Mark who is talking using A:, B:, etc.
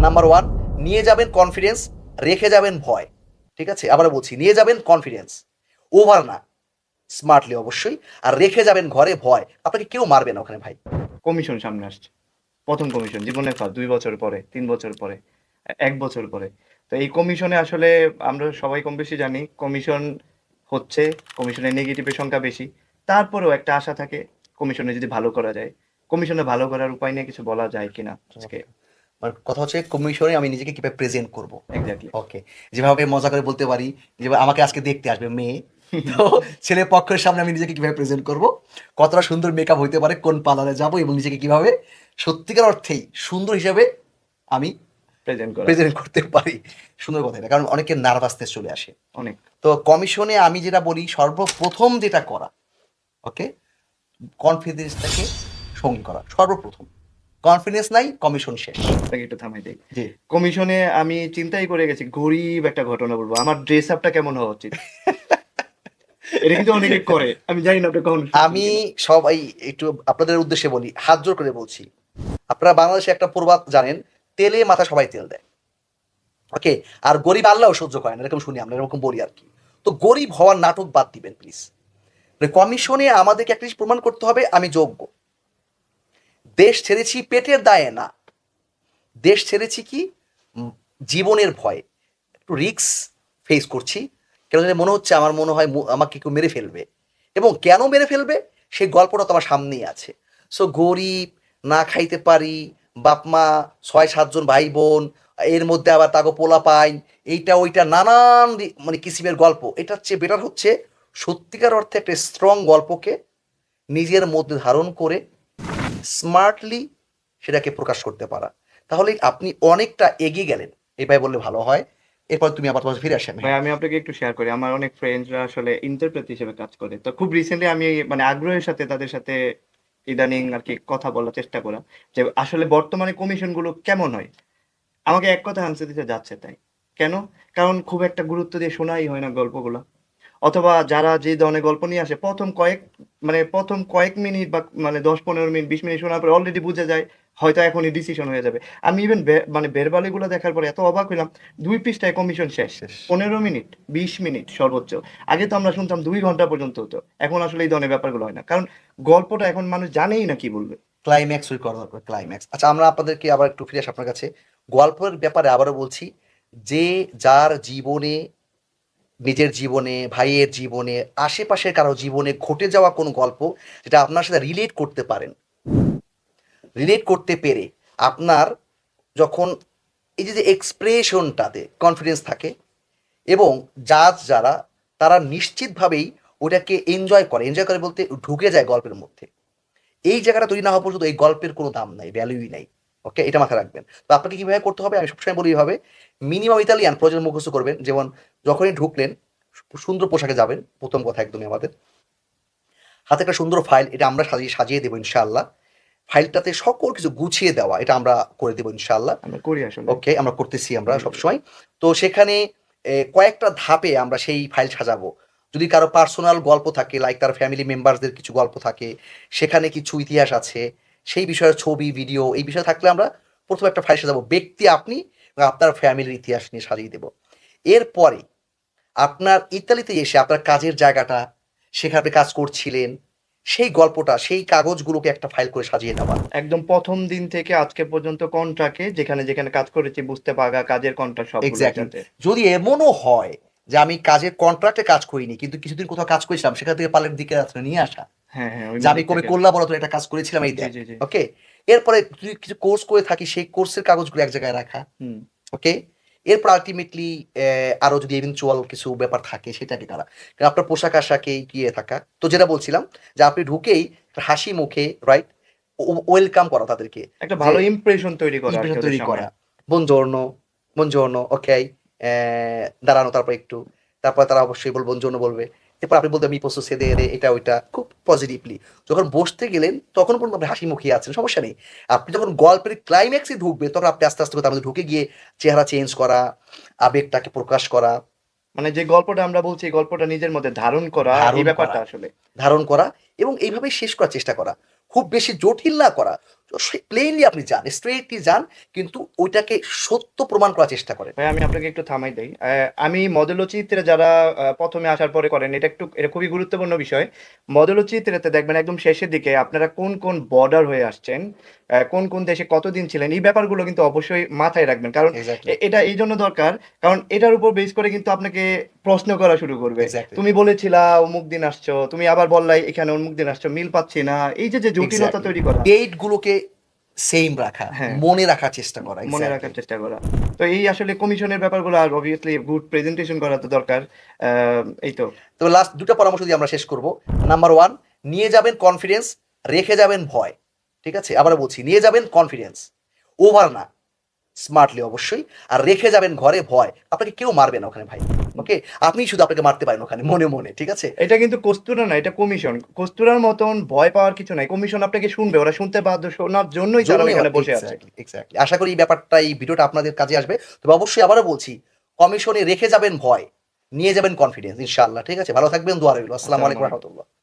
A: Number one নিয়ে যাবেন confidence রেখে যাবেন ভয়। ঠিক আছে? আবার বলছি, নিয়ে যাবেন কনফিডেন্স ওভার না। স্মার্টলি অবশ্যই। আর রেখে যাবেন ঘরে ভয়। আপনাকে কেউ মারবে না ওখানে ভাই।
B: কমিশন সামনে আসছে। প্রথম কমিশন জীবনের ফার্স্ট দুই বছর পরে, তিন বছর পরে, এক বছর পরে। তো এই কমিশনে আসলে আমরা সবাই কম বেশি জানি কমিশন হচ্ছে কমিশনের নেগেটিভের সংখ্যা বেশি। তারপরেও একটা আশা থাকে কমিশনে যদি ভালো করা যায়। কমিশনে ভালো করার উপায় নিয়ে কিছু বলা যায় কিনা আজকে?
A: আমার কথা হচ্ছে কমিশনে আমি নিজেকে কীভাবে প্রেজেন্ট করব?
B: এক্স্যাক্টলি
A: ওকে যেভাবে মজা করে বলতে পারি যেভাবে আমাকে আজকে দেখতে আসবে মেয়ে। তো ছেলে পক্ষের সামনে আমি নিজেকে কীভাবে প্রেজেন্ট করব? কতটা সুন্দর মেকআপ হইতে পারে কোন পার্লারে যাব এবং নিজেকে কীভাবে সত্যিকার অর্থেই সুন্দর হিসাবে আমি
B: প্রেজেন্ট
A: প্রেজেন্ট করতে পারি। সুন্দর কথা এটা কারণ অনেকের নার্ভাসনেস চলে আসে।
B: অনেক।
A: তো কমিশনে আমি যেটা বলি সর্বপ্রথম যেটা করা ওকে কনফিডেন্সটাকে সঙ্গী করা সর্বপ্রথম। কনফিডেন্স নাই কমিশন শেষ।
B: আপনাকে একটু থামাই দিই।
A: জি।
B: কমিশনে আমি চিন্তাই করে গেছি গরিব একটা ঘটনা বলব। আমার ড্রেস আপটা কেমন হওয়া উচিত? এটা কিন্তু অনেকে করে। আমি জানি না আপনি কখন
A: আমি সবাই একটু আপনাদের উদ্দেশ্যে বলি হাত জোর করে বলছি। আপনারা বাংলাদেশে একটা প্রবাদ জানেন তেলে মাথা সবাই তেল দেয়। ওকে আর গরিব আল্লাহও সহ্য করে না এরকম শুনি আমরা এরকম বলি আর কি। তো গরিব হওয়ার নাটক বাদ দিবেন প্লিজ কমিশনে আমাদেরকে একটা প্রমাণ করতে হবে আমি যোগ্য। দেশ ছেড়েছি পেটের দায়ে না। দেশ ছেড়েছি কি? জীবনের ভয়ে। একটু রিক্স ফেস করছি। কেন মনে হচ্ছে আমার মনে হয় আমাকে কেউ মেরে ফেলবে। এবং কেন মেরে ফেলবে? সেই গল্পটা তো আমার সামনেই আছে। সো গরিব, না খাইতে পারি বাপ মা ছয় সাতজন ভাই বোন এর মধ্যে আবার তাগো পোলা পাই এইটা, ওইটা, নানান মানে কিসিমের গল্প। এটার চেয়ে বেটার হচ্ছে সত্যিকার অর্থে একটা স্ট্রং গল্পকে নিজের মধ্যে ধারণ করে স্মার্টলি সেটাকে প্রকাশ করতে পারা। তাহলে আপনি অনেকটা এগিয়ে গেলেন। এভাবে বললে ভালো হয়। এরপর তুমি আবার তোমার ফিরে আসেন।
B: ভাই, আমি আপনাকে একটু শেয়ার করি। আমার অনেক ফ্রেন্ডসরা আসলে ইন্টারপ্রেট হিসেবে কাজ করে। তো খুব রিসেন্টলি আমি মানে আগ্রহের সাথে তাদের সাথে ইদানিং আর কি কথা বলার চেষ্টা করা যে আসলে বর্তমানে কমিশনগুলো কেমন হয়? আমাকে এক কথা আনসার দিতে যাচ্ছে তাই। কেন? কারণ খুব একটা গুরুত্ব দিয়ে শোনাই হয় না গল্পগুলো। অথবা যারা যে ধরনের গল্প নিয়ে আসে প্রথম কয়েক মানে প্রথম কয়েক মিনিট বা মানে দশ পনেরো মিনিট বিশ মিনিট শোনার পরে অলরেডি বুঝে যায় হয়তো এখনই ডিসিশন হয়ে যাবে। আমি ইভেন মানে বেরবালিগুলো দেখার পরে এত অবাক হইলাম দুই পৃষ্ঠায় কমিশন শেষ। পনেরো মিনিট বিশ মিনিট সর্বোচ্চ। আগে তো আমরা শুনতাম দুই ঘণ্টা পর্যন্ত হতো। এখন আসলে এই ধরনের ব্যাপারগুলো হয় না। কারণ গল্পটা এখন মানুষ জানেই না কি বলবে।
A: ক্লাইম্যাক্স ওই করা দরকার ক্লাইম্যাক্স আচ্ছা আমরা আপনাদেরকে আবার একটু ফিরে আসি আপনার কাছে। গল্পের ব্যাপারে আবারও বলছি যে যার জীবনে নিজের জীবনে, ভাইয়ের জীবনে, আশেপাশের কারও জীবনে ঘটে যাওয়া কোনো গল্প যেটা আপনার সাথে রিলেট করতে পারেন। রিলেট করতে পেরে আপনার যখন এই যে এক্সপ্রেশনটাতে কনফিডেন্স থাকে এবং জাজ যারা, তারা নিশ্চিতভাবেই ওটাকে এনজয় করে। এনজয় করে বলতে ঢুকে যায় গল্পের মধ্যে। এই জায়গাটা তৈরি না হওয়া পর্যন্ত এই গল্পের কোনো দাম নাই ভ্যালুই নাই। ওকে এটা মাথায় রাখবেন। তো আপনাকে কীভাবে করতে হবে? আমি সবসময় বলি এইভাবে মিনিমাম ইতালিয়ান প্রয়োজন মুখস্থ করবেন। যেমন যখনই ঢুকলেন সুন্দর পোশাকে যাবেন প্রথম কথা একদমই আমাদের। হাতে একটা সুন্দর ফাইল এটা আমরা সাজিয়ে সাজিয়ে দেবো ইনশাআল্লাহ। ফাইলটাতে সকল কিছু গুছিয়ে দেওয়া এটা আমরা করে দেবো ইনশাআল্লাহ।
B: করি আসলে।
A: ওকে আমরা করতেছি আমরা সবসময়। তো সেখানে কয়েকটা ধাপে আমরা সেই ফাইল সাজাবো। যদি কারও পার্সোনাল গল্প থাকে লাইক তার ফ্যামিলি মেম্বারদের কিছু গল্প থাকে সেখানে কিছু ইতিহাস আছে সেই বিষয়ের ছবি ভিডিও এই বিষয়ে থাকলে আমরা প্রথমে একটা ফাইল সাজাবো ব্যক্তি আপনি এবং আপনার ফ্যামিলির ইতিহাস নিয়ে সাজিয়ে দেবো। এরপরে আপনার ইতালিতে এসে আপনার কাজের জায়গাটা সেখানে আপনি কাজ করছিলেন সেই গল্পটা সেই কাগজগুলোকে একটা ফাইল করে সাজিয়ে নেওয়া।
B: একদম প্রথম দিন থেকে আজকে পর্যন্ত কন্ট্রাক্টে যেখানে যেখানে কাজ করেছি বুঝতে পারা কাজের কন্ট্রাক্ট সব.
A: যদি এমনও হয় যে আমি কাজের কন্ট্রাক্টে কাজ করিনি কিন্তু কিছুদিন কোথাও কাজ করেছিলাম সেখান থেকে পালের দিকে নিয়ে আসা যে আমি কবে
B: থেকে।
A: করলা একটা কাজ করেছিলাম এই দেখ। ওকে এরপরে যদি কিছু কোর্স করে থাকি সেই কোর্সের কাগজগুলো এক জায়গায় রাখা ওকে এরপর আলটিমেটলি আরও যদি কিছু ব্যাপার থাকে সেটাকে করা। কারণ আপনার পোশাক আশাকে গিয়ে থাকা। তো যেটা বলছিলাম যে আপনি ঢুকেই হাসি মুখে রাইট ওয়েলকাম করা তাদেরকে।
B: একটা ভালো ইমপ্রেশন তৈরি করা
A: তৈরি। করা। বনজর্ন বনজর্ন ওকে দাঁড়ানো তারপর একটু তারপর তারা অবশ্যই বল বনজর্ন বলবে। এরপর আপনি বলতে আমি পোস্ট সেদে এটা ওইটা। খুব পজিটিভলি যখন বসতে গেলেন তখন পর্যন্ত আপনি হাসি মুখিয়ে আছেন সমস্যা নেই। আপনি যখন গল্পের ক্লাইম্যাক্সে ঢুকবে তখন আপনি আস্তে আস্তে আমাদের ঢুকে গিয়ে চেহারা চেঞ্জ করা আবেগটাকে প্রকাশ করা।
B: মানে যে গল্পটা আমরা বলছি এই গল্পটা নিজের মধ্যে ধারণ করা এই ব্যাপারটা আসলে।
A: ধারণ করা এবং এইভাবেই শেষ করার চেষ্টা করা। খুব বেশি জটিল না করা। প্লেনলি আপনি যান স্ট্রেটলি যান কিন্তু ওইটাকে সত্য প্রমাণ করার চেষ্টা করেন।
B: ভাই আমি আপনাকে একটু থামাই দেই। আমি মডেলচিত্রে যারা প্রথমে আসার পরে করেন এটা একটু এটা খুবই গুরুত্বপূর্ণ বিষয়। মডেলচিত্রেতে দেখবেন একদম শেষের দিকে আপনারা কোন কোন বর্ডার হয়ে আসছেন কোন কোন দেশে কতদিন ছিলেন এই ব্যাপারগুলো কিন্তু অবশ্যই মাথায় রাখবেন। কারণ এটা এই জন্য দরকার কারণ এটার উপর বেস করে কিন্তু আপনাকে প্রশ্ন করা শুরু করবে। তুমি বলেছিলা অমুক দিন আসছো তুমি আবার বললাই এখানে অমুক দিন আসছো মিল পাচ্ছি না। এই যে যে জটিলতা তৈরি করা।
A: ডেট গুলোকে সেম রাখা
B: হ্যাঁ।
A: মনে রাখার চেষ্টা করা
B: মনে রাখার চেষ্টা করা। তো এই আসলে কমিশনের ব্যাপারগুলো আর অবভিয়াসলি গুড প্রেজেন্টেশন করা তো দরকার এই তো।
A: তো লাস্ট দুটো পরামর্শ দিয়ে আমরা শেষ করব। নাম্বার ওয়ান নিয়ে যাবেন কনফিডেন্স রেখে যাবেন ভয় ঠিক আছে? আবার বলছি নিয়ে যাবেন কনফিডেন্স ওভার না। স্মার্টলি অবশ্যই। আর রেখে যাবেন ঘরে ভয়। আপনাকে কেউ মারবে না ওখানে ভাই। ওকে? আপনি শুধু আপনাকে মারতে পারেন ওখানে মনে মনে ঠিক আছে?
B: এটা কিন্তু কস্তুরা না এটা কমিশন কস্তুরার মতন ভয় পাওয়ার কিছু নাই। কমিশন আপনাকে শুনবে ওরা শুনতে বাধ্য শোনার জন্যই তারা এখানে বসে আছে.
A: আশা করি এই ব্যাপারটা এই ভিডিওটা আপনাদের কাজে আসবে। তবে অবশ্যই আবারও বলছি কমিশনে রেখে যাবেন ভয়। নিয়ে যাবেন কনফিডেন্স ইনশাআল্লাহ ঠিক আছে? ভালো থাকবেন দোয়া রইল। আসসালামু আলাইকুম। রহমতুল্লাহ।